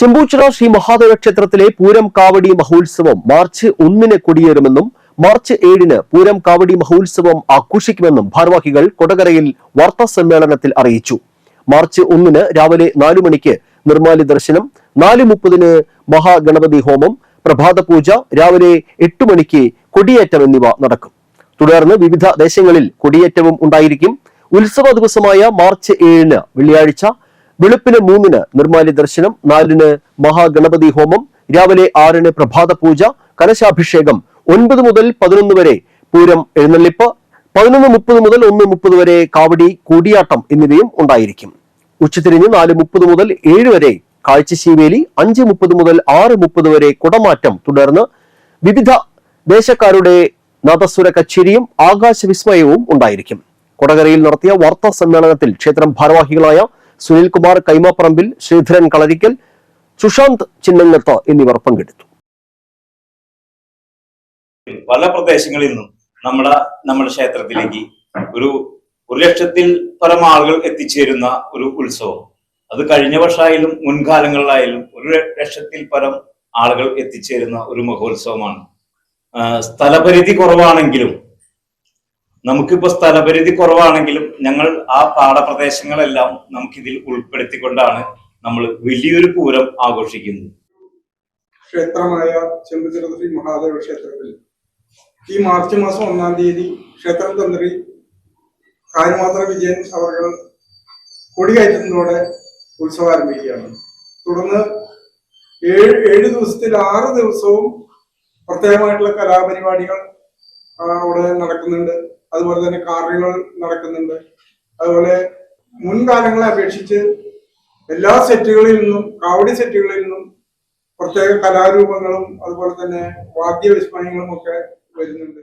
ചെമ്പൂച്ചിറ ശ്രീ മഹാദേവ ക്ഷേത്രത്തിലെ പൂരം കാവടി മഹോത്സവം മാർച്ച് ഒന്നിന് കൊടിയേറുമെന്നും മാർച്ച് ഏഴിന് പൂരം കാവടി മഹോത്സവം ആഘോഷിക്കുമെന്നും ഭാരവാഹികൾ കൊടകരയിൽ വാർത്താ സമ്മേളനത്തിൽ അറിയിച്ചു. മാർച്ച് ഒന്നിന് രാവിലെ നാലു മണിക്ക് നിർമ്മാല്യ ദർശനം നാല് മുപ്പതിന് മഹാഗണപതി ഹോമം പ്രഭാത പൂജ രാവിലെ എട്ട് മണിക്ക് കൊടിയേറ്റം എന്നിവ നടക്കും. തുടർന്ന് വിവിധ ദേശങ്ങളിൽ കൊടിയേറ്റവും ഉണ്ടായിരിക്കും. ഉത്സവ ദിവസമായ മാർച്ച് ഏഴിന് വെള്ളിയാഴ്ച വെളുപ്പിന് മൂന്നിന് നിർമ്മാല്യ ദർശനം നാലിന് മഹാഗണപതി ഹോമം രാവിലെ ആറിന് പ്രഭാത പൂജ കലശാഭിഷേകം ഒൻപത് മുതൽ പതിനൊന്ന് വരെ പൂരം എഴുന്നള്ളിപ്പ് പതിനൊന്ന് മുപ്പത് മുതൽ ഒന്ന് മുപ്പത് വരെ കാവടി കൂടിയാട്ടം എന്നിവയും ഉണ്ടായിരിക്കും. ഉച്ചതിരിഞ്ഞ് നാല് മുപ്പത് മുതൽ ഏഴ് വരെ കാഴ്ചശീവേലി അഞ്ച് മുപ്പത് മുതൽ ആറ് മുപ്പത് വരെ കുടമാറ്റം തുടർന്ന് വിവിധ ദേശക്കാരുടെ നദസ്വര കച്ചേരിയും ആകാശ വിസ്മയവും ഉണ്ടായിരിക്കും. കൊടകരയിൽ നടത്തിയ വാർത്താ സമ്മേളനത്തിൽ ക്ഷേത്രം ഭാരവാഹികളായ സുനിൽകുമാർ കൈമാപ്പറമ്പിൽ ശ്രീധരൻ കളരിക്കൽ സുശാന്ത് ചിന്നങ്ങത്ത് എന്നിവർ പങ്കെടുത്തു. പല പ്രദേശങ്ങളിൽ നിന്നും നമ്മുടെ നമ്മുടെ ക്ഷേത്രത്തിലേക്ക് ഒരു ഒരു ലക്ഷത്തിൽ പരം ആളുകൾ എത്തിച്ചേരുന്ന ഒരു ഉത്സവം. അത് കഴിഞ്ഞ വർഷമായാലും മുൻകാലങ്ങളിലായാലും ഒരു ലക്ഷത്തിൽ പരം ആളുകൾ എത്തിച്ചേരുന്ന ഒരു മഹോത്സവമാണ്. സ്ഥലപരിധി കുറവാണെങ്കിലും നമുക്കിപ്പോ സ്ഥലപരിധി കുറവാണെങ്കിലും ഞങ്ങൾ ആ പാടപ്രദേശങ്ങളെല്ലാം നമുക്കിതിൽ ഉൾപ്പെടുത്തിക്കൊണ്ടാണ് നമ്മൾ വലിയൊരു പൂരം ആഘോഷിക്കുന്നത്. ക്ഷേത്രമായ ചെമ്പുചിറ മഹാദേവ ക്ഷേത്രത്തിൽ ഈ മാർച്ച് മാസം ഒന്നാം തീയതി ക്ഷേത്രം തന്ത്രി കാര്യമാത്ര വിജയൻ അവർ കൊടികയറ്റുന്നതോടെ ഉത്സവം ആരംഭിക്കുകയാണ്. തുടർന്ന് ഏഴ് ഏഴ് ദിവസത്തിൽ ആറ് ദിവസവും പ്രത്യേകമായിട്ടുള്ള കലാപരിപാടികൾ അവിടെ നടക്കുന്നുണ്ട്. അതുപോലെ തന്നെ കാര്യങ്ങൾ നടക്കുന്നുണ്ട്. അതുപോലെ മുൻകാലങ്ങളെ അപേക്ഷിച്ച് എല്ലാ സെറ്റുകളിൽ നിന്നും കാവടി സെറ്റുകളിൽ നിന്നും പ്രത്യേക കലാരൂപങ്ങളും അതുപോലെ തന്നെ വാദ്യവിസ്മയങ്ങളും ഒക്കെ വരുന്നുണ്ട്.